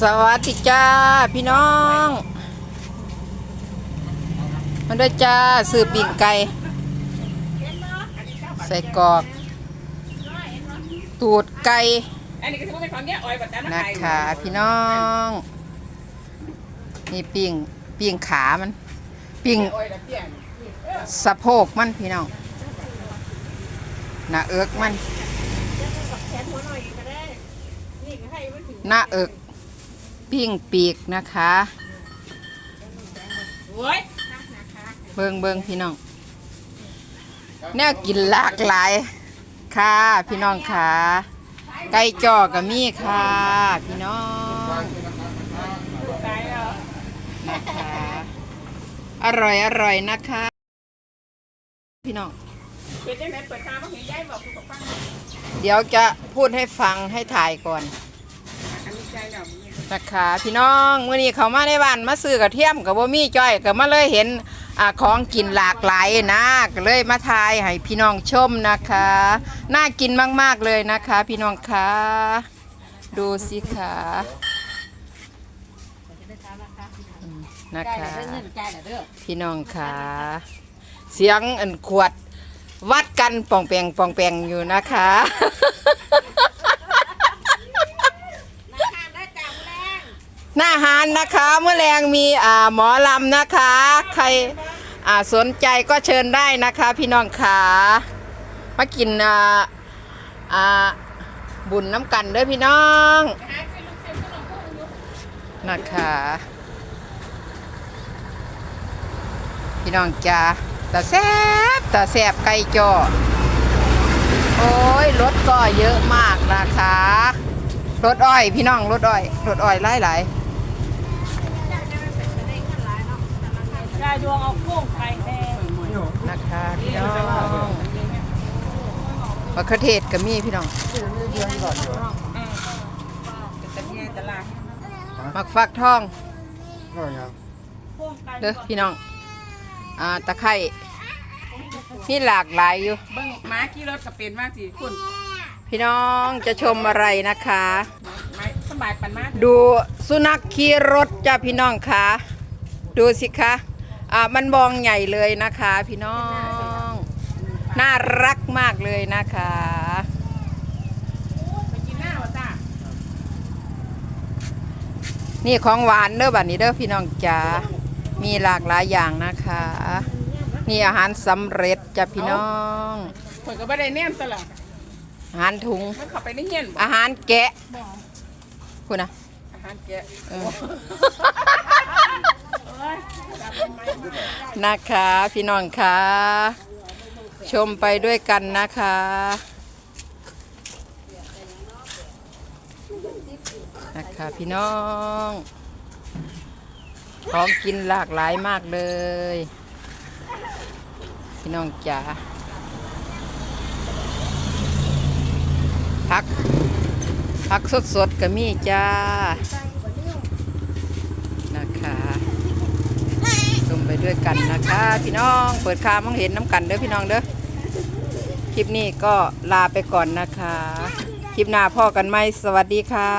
สวัสดีจ้าพี่น้อง มันด้วยจ้าซื้อปีกไก่ใส่กรอก ตูดไก่อันนี้ก็ถือว่าเป็นความแย่อ่อยแบบนั้นนะคะพี่น้อง นี่ปิ้งปิ้งขามันปีงสะโพกมันพี่น้องหน้าเอิกมันหน้าเอิก ปิ้งปีกนะคะโอ้ยเบิงเบิงพี่น้องแนวกินหลากหลาย ค่ะ พี่น้องค่ะ ไก่จอกับมีค่ะ พี่น้องตายแล้วนะคะอร่อยอร่อยนะคะ พี่น้องเป็นยังไงเปิดตามาเห็นยายบอกคุณฟังเดี๋ยวจะพูดให้ฟังให้ถ่ายก่อนอันนี้ใจเรา นะคะพี่น้องเมื่อนี้เขามาในบ้านมาซื้อกระเทียมกับบ่มีจ้อยก็มาเลยเห็นอ่าของกินหลากหลายนะก็เลยมาทายให้พี่น้องชมนะคะ น่ากินมากๆเลยนะคะ พี่น้องคะดูสิคะนะคะ พี่น้องคะเสียงอันขวดวัดกันป่องแปงป่องแปงอยู่นะคะ หน้าหารนะคะเมื่อแรงมีอ่าหมอลำนะคะ ใครอ่าสนใจก็เชิญได้นะคะ พี่น้องขามากินอ่าอ่าบุญน้ำกันเด้อพี่น้องนะคะพี่น้องจ้าตาแซบตาแซบไก่จอโอ้ยรถก็เยอะมากนะคะรถอ้อย พี่น้องรถอ้อยรถอ้อยหลายๆยายดวงเอาโค้งไข่แทงนะคะพี่น้องมะเขือเทศก็มีพี่น้องมักฟักทองเด้อพี่น้องอ่าตะไคร้นี่หลากหลายอยู่เบิ้งม้าขี่รถกับเป็นมากสิคุณพี่น้องจะชมอะไรนะคะดูสุนัขขี่รถจ้าพี่น้องคะดูสิคะ อ่ามันบองใหญ่เลยนะคะ พี่น้อง น่ารักมากเลยนะคะไปกินหน้าวะจ้านี่ของหวานเด้อบัดนี้เด้อพี่น้องจ๋ามีหลากหลายอย่างนะคะ นี่อาหารสำเร็จจ้ะพี่น้องข่อยก็ไม่ได้แนมตลอดอาหารถุง มันเข้าไปในเฮียนอาหารแกะ คุณนะอาหารแกะ เออโอ้ยจับเป็ นะคะ พี่น้องคะชมไปด้วยกันนะคะ นะคะพี่น้องของกินหลากหลายมากเลย พี่น้องจ๋าพักพักสดสดๆก็มีจ้านะคะชมไป ด้วยกันนะคะ พี่น้องเปิดคามองเห็นน้ำกันเด้อพี่น้องเด้อคลิปนี้ก็ลาไปก่อนนะคะ คลิปหน้าพ่อกันไหมสวัสดีค่ะ